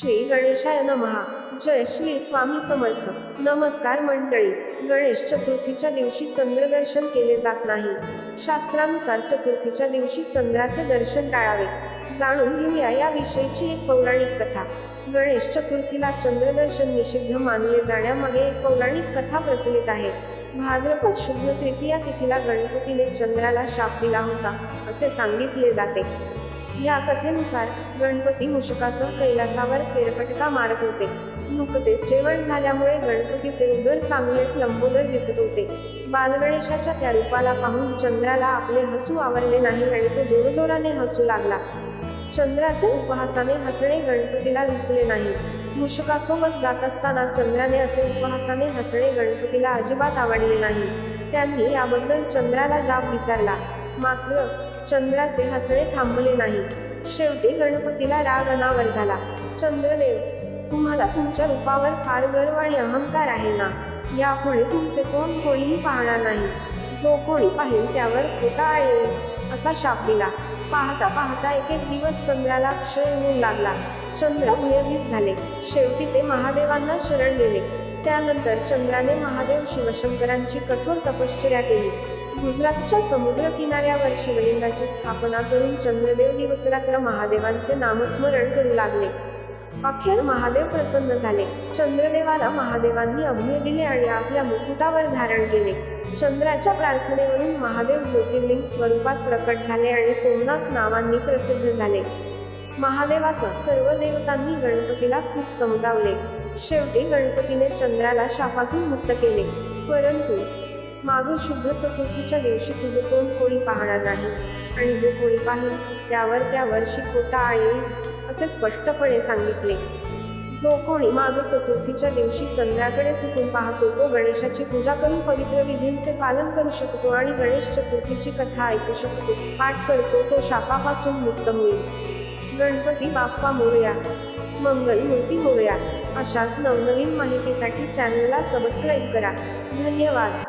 श्री गणेशाय नमहा जय श्री स्वामी समर्थ. नमस्कार मंडळी. गणेश चतुर्थीच्या दिवशी चंद्रदर्शन केले जात नाही. शास्त्रानुसार चतुर्थीच्या दिवशी चंद्राचे दर्शन टाळावे. जाणून घेऊया याविषयीची एक पौराणिक कथा. गणेश चतुर्थीला चंद्रदर्शन निषिद्ध मानले जाण्यामागे एक पौराणिक कथा प्रचलित आहे. भाद्रपद शुद्ध तृतीया तिथीला गणपतीने चंद्राला शाप दिला होता असे सांगितले जाते. या कथेनुसार गणपती मुशकासह कैलासावर फेरफटका मारत होते. नुकतेच जेवण झाल्यामुळे गणपतीचे उदर चांगलेच लंबोदर दिसत होते. बालगणेशाच्या त्या रूपाला पाहून चंद्राला आपले हसू आवरले नाही आणि तो जोरजोराने हसू लागला. चंद्राचे उपहासाने हसणे गणपतीला रुचले नाही. मुशकासोबत जात असताना चंद्राने असे उपहासाने हसणे गणपतीला अजिबात आवडले नाही. त्यांनी याबद्दल चंद्राला जाब विचारला. मात्र चंद्राचे हसणे थांबले नाही. शेवटी गणपतीला राग अनावर झाला. चंद्रदेव तुम्हाला तुमच्या रूपावर फार गर्व आणि अहंकार आहे ना? यापुढे तुमचे कोण कोणीही पाहणार नाही. जो कोणी पाहिल त्यावर खोटा येईल असा शाप दिला. पाहता पाहता एक एक दिवस चंद्राला क्षय होऊ लागला. चंद्र भयभीत झाले. शेवटी ते महादेवांना शरण गेले त्यानंतर चंद्राने महादेव शिवशंकरांची कठोर तपश्चर्या केली. गुजरातच्या समुद्र किनाऱ्यावर शिवलिंगाची स्थापना करून चंद्रदेव दिवसरात्र महादेवांचे नामस्मरण करू लागले. अखेर महादेव प्रसन्न झाले. चंद्रदेवाला महादेवांनी अभय दिले आणि आपल्या मुकुटावर धारण केले. चंद्राच्या प्रार्थनेवरून महादेव ज्योतिर्लिंग स्वरूपात प्रकट झाले आणि सोमनाथ नावांनी प्रसिद्ध झाले. महादेवासह सर्व देवतांनी गणपतीला खूप समजावले. शेवटी गणपतीने चंद्राला शापातून मुक्त केले. परंतु माग शुद्ध चतुर्थीच्या दिवशी तुझे तोंड कोणी पाहणार नाही. आणि जे कोणी पाहिल त्यावर त्या वर्षी खोटा आळेल असे स्पष्टपणे सांगितले. जो कोणी माघ चतुर्थीच्या दिवशी चंद्राकडे चुकून पाहतो तो गणेशाची पूजा करून पवित्र विधींचे पालन करू शकतो आणि गणेश चतुर्थीची कथा ऐकू शकतो पाठ करतो तो शापापासून मुक्त होईल. गणपती बाप्पा मोरया. मंगल मूर्ती मोरया. अशाच नवनवीन माहितीसाठी चॅनलला सबस्क्राईब करा. धन्यवाद.